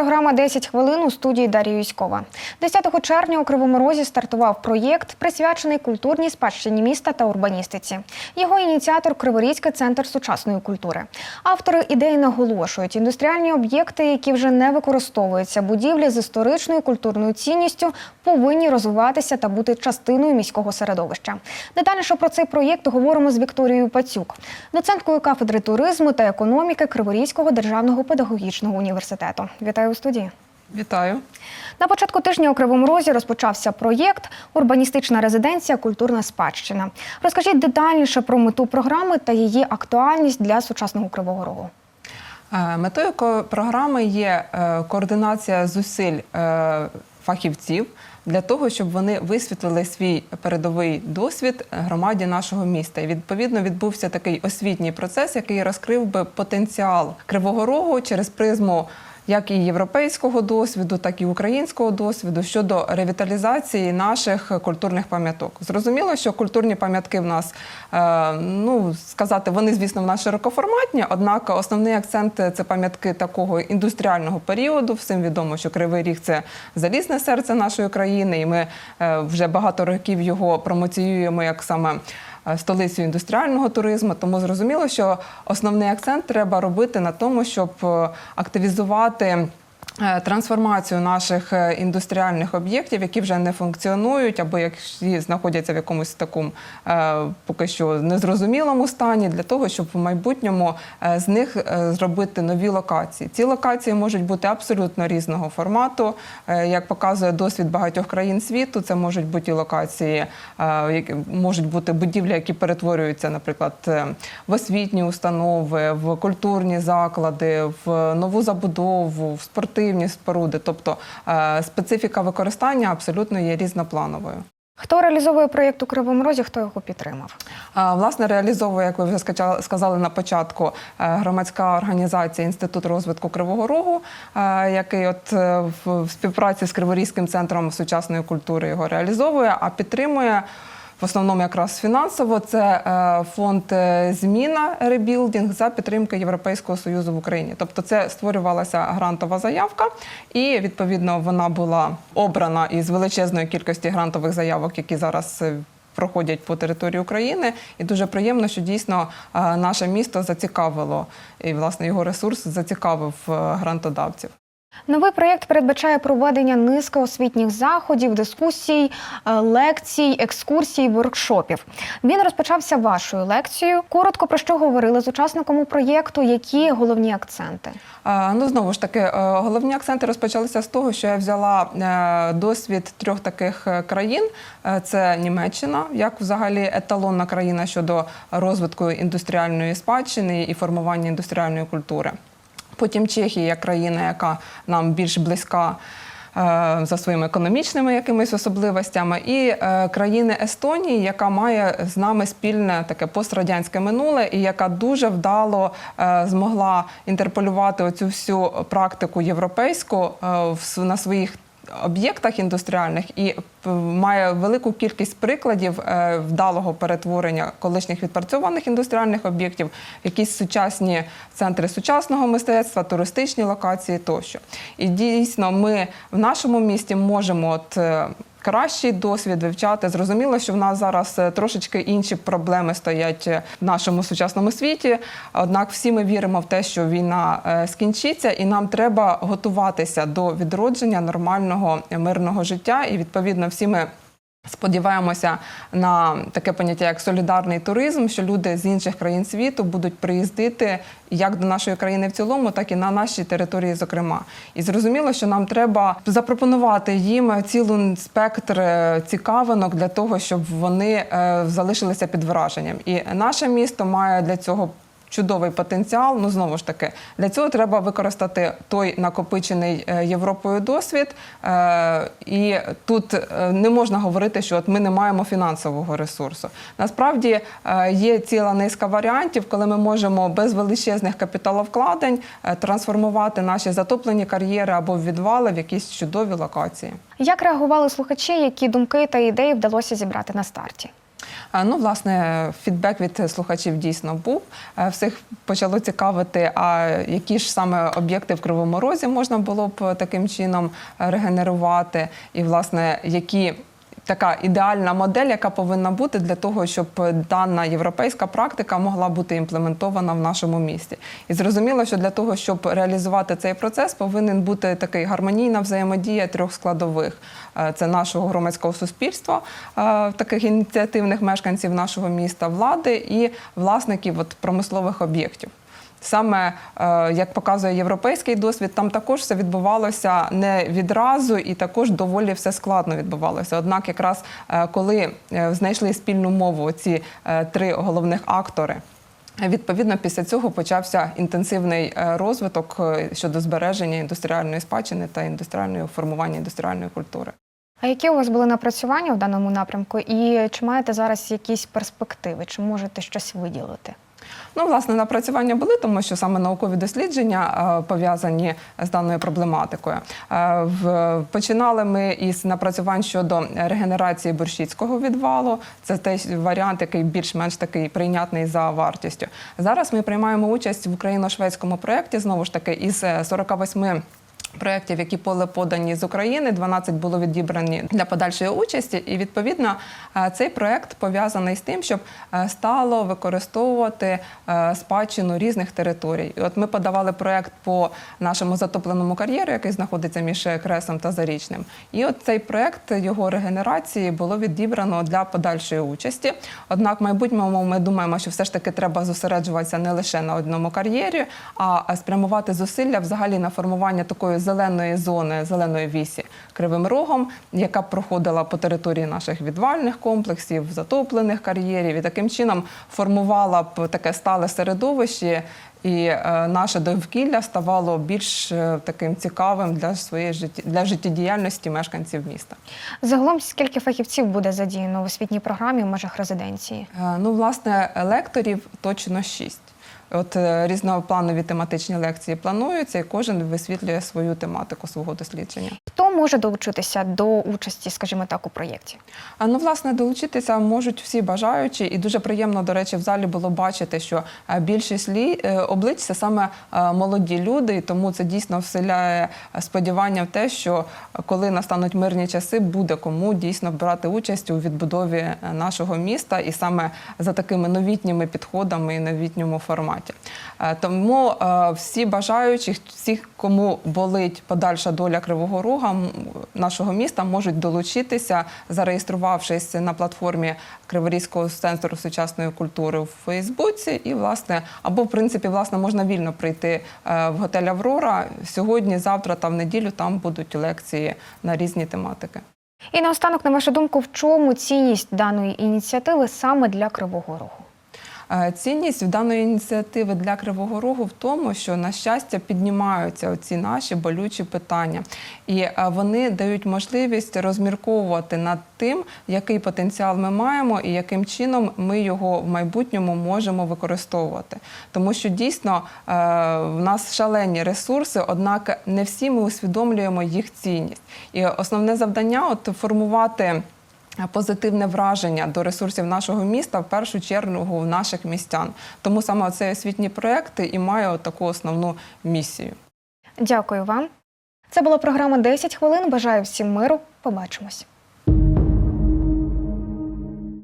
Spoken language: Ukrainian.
Програма «10 хвилин у студії Дар'я Юськова. 10 червня у Кривому Розі стартував проєкт, присвячений культурній спадщині міста та урбаністиці. Його ініціатор Криворізький центр сучасної культури. Автори ідеї наголошують, індустріальні об'єкти, які вже не використовуються, будівлі з історичною культурною цінністю, повинні розвиватися та бути частиною міського середовища. Детальніше про цей проєкт говоримо з Вікторією Пацюк, доценткою кафедри туризму та економіки Криворізького державного педагогічного університету. Вітаю у студії. Вітаю. На початку тижня у Кривому Розі розпочався проєкт Урбаністична резиденція Культурна спадщина. Розкажіть детальніше про мету програми та її актуальність для сучасного Кривого Рогу. Е, Метою програми є е, координація зусиль е, фахівців для того, щоб вони висвітлили свій передовий досвід громаді нашого міста. І відповідно відбувся такий освітній процес, який розкрив би потенціал Кривого Рогу через призму. Як і європейського досвіду, так і українського досвіду щодо ревіталізації наших культурних пам'яток. Зрозуміло, що культурні пам'ятки в нас, е, ну сказати, вони, звісно, в нас широкоформатні, однак основний акцент це пам'ятки такого індустріального періоду. Всім відомо, що Кривий Ріг це залізне серце нашої країни, і ми е, вже багато років його промоціюємо як саме столицю індустріального туризму. Тому зрозуміло, що основний акцент треба робити на тому, щоб е, активізувати. Е, Трансформацію наших е, індустріальних об'єктів, які вже не функціонують, або які знаходяться в якомусь такому е, поки що незрозумілому стані, для того, щоб в майбутньому з них зробити нові локації. Ці локації можуть бути абсолютно різного формату. Як показує досвід багатьох країн світу, це можуть бути локації, можуть бути будівлі, які перетворюються, наприклад, в освітні установи, в культурні заклади, в нову забудову, в спортивні споруди. Тобто е, специфіка використання абсолютно є різноплановою. Хто реалізовує проєкт у Кривому Розі, хто його підтримав? А, Власне, реалізовує, як ви вже сказали на початку, е, громадська організація Інститут розвитку Кривого Рогу, е, який от е, в співпраці з Криворізьким центром сучасної культури його реалізовує, а підтримує. В основному якраз фінансово це е, фонд е, зміна ребілдинг за підтримки Європейського союзу в Україні. Тобто, це створювалася грантова заявка, і відповідно вона була обрана із величезної кількості грантових заявок, які зараз е, проходять по території України. І дуже приємно, що дійсно наше місто зацікавило і власне його ресурс зацікавив грантодавців. Новий проєкт передбачає проведення низки освітніх заходів, дискусій, е, лекцій, екскурсій, воркшопів. Він розпочався вашою лекцією. Коротко про що говорили з учасниками проєкту, які головні акценти? Ну, знову ж таки, е, головні акценти розпочалися з того, що я взяла е, досвід трьох таких країн: це Німеччина, як взагалі еталонна країна щодо розвитку індустріальної спадщини і формування індустріальної культури. Потім Чехія країна, яка нам більш близька. е, За своїми економічними якимись особливостями, і е, країни Естонії, яка має з нами спільне таке пострадянське минуле, і яка дуже вдало е, змогла інтерполювати оцю всю практику європейську е, в на своїх об'єктах індустріальних і має велику кількість прикладів е, вдалого перетворення колишніх відпрацьованих індустріальних об'єктів якісь сучасні центри сучасного мистецтва, туристичні локації тощо. І дійсно, ми в нашому місті можемо от. Кращий досвід вивчати. Зрозуміло, що в нас зараз е, трошечки інші проблеми стоять е, в нашому сучасному світі. Однак всі ми віримо в те, що війна е, скінчиться, і нам треба готуватися до відродження нормального мирного життя. І відповідно всі ми. Сподіваємося на таке поняття, як солідарний туризм, що люди з інших країн світу будуть приїздити як до нашої країни в цілому, так і на нашій території, зокрема. І зрозуміло, що нам треба запропонувати їм цілий спектр е, цікавинок для того, щоб вони е, залишилися під враженням. І наше місто має для цього чудовий потенціал. Ну знову ж таки, для цього треба використати той накопичений е, Європою досвід. Е, І тут е, не можна говорити, що от ми не маємо фінансового ресурсу. Насправді є ціла низка варіантів, коли ми можемо без величезних капіталовкладень трансформувати наші затоплені кар'єри або відвали в якісь чудові локації. Як реагували слухачі, які думки та ідеї вдалося зібрати на старті? Ну, власне, фідбек від слухачів дійсно був. Е, Всіх почало цікавити, а які ж саме об'єкти в Кривому Розі можна було б таким чином е, регенерувати, і власне які. Така ідеальна модель, яка повинна бути для того, щоб дана європейська практика могла бути імплементована в нашому місті. І зрозуміло, що для того, щоб реалізувати цей процес, повинен бути такий гармонійна взаємодія трьох складових: Е, це нашого громадського суспільства, е, таких ініціативних мешканців нашого міста, влади і власників от, промислових об'єктів. Саме е, як показує європейський досвід, там також все відбувалося не відразу і також доволі все складно відбувалося. Однак, якраз е, коли е, знайшли спільну мову ці три головних актори. Відповідно, після цього почався інтенсивний розвиток щодо збереження індустріальної спадщини та індустріального формування індустріальної культури. А які у вас були напрацювання в даному напрямку? І чи маєте зараз якісь перспективи? Чи можете щось виділити? Ну, власне, напрацювання були, тому що саме наукові дослідження е, пов'язані з даною проблематикою. Е, Починали ми із напрацювань щодо регенерації борщицького відвалу. Це той варіант, який більш-менш такий прийнятний за вартістю. Зараз ми приймаємо участь в україно-шведському проєкті, знову ж таки, із е, 48 Проєктів, які були подані з України, 12 було відібрані для подальшої участі, і відповідно е, цей проєкт пов'язаний з тим, щоб е, стало використовувати е, спадщину різних територій. І от ми подавали проєкт по нашому затопленому кар'єру, який знаходиться між Кресом та Зарічним. І от цей проєкт його регенерації було відібрано для подальшої участі. Однак, в майбутньому ми думаємо, що все ж таки треба зосереджуватися не лише на одному кар'єрі, а спрямувати зусилля взагалі на формування такої зеленої зони, зеленої вісі кривим рогом, яка проходила по території наших відвальних комплексів, затоплених кар'єрів, і таким чином формувала б таке стале середовище. І е, наше довкілля ставало більш е, таким цікавим для своєї житті для життєдіяльності мешканців міста. Загалом скільки фахівців буде задіяно в освітній програмі в межах резиденції? Е, Ну, власне, лекторів точно шість. От е, різнопланові тематичні лекції плануються, і кожен висвітлює свою тематику свого дослідження. Може долучитися до участі, скажімо так, у проєкті? А, Ну, власне, долучитися можуть всі бажаючі, і дуже приємно, до речі, в залі було бачити, що е, більшість лі- е, облич це саме е, молоді люди, і тому це дійсно вселяє сподівання в те, що коли настануть мирні часи, буде кому дійсно брати участь у відбудові нашого міста, і саме за такими новітніми підходами і новітньому форматі. Тому всі бажаючі, всіх, кому болить подальша доля Кривого Рога нашого міста, можуть долучитися, зареєструвавшись на платформі Криворізького центру сучасної культури в Фейсбуці. І, власне, або в принципі, власне, можна вільно прийти е, в готель Аврора. Сьогодні, завтра та в неділю там будуть лекції на різні тематики. І наостанок, на вашу думку, в чому цінність даної ініціативи саме для Кривого Рогу? Е, Цінність в даної ініціативи для Кривого Рогу в тому, що на щастя піднімаються оці наші болючі питання, і е, вони дають можливість розмірковувати над тим, який потенціал ми маємо і яким чином ми його в майбутньому можемо використовувати. Тому що дійсно е, в нас шалені ресурси, однак не всі ми усвідомлюємо їх цінність. І основне завдання от формувати позитивне враження до ресурсів нашого міста в першу чергу в наших містян. Тому саме цей освітній проєкт і має таку основну місію. Дякую вам. Це була програма «10 хвилин. Бажаю всім миру. Побачимось.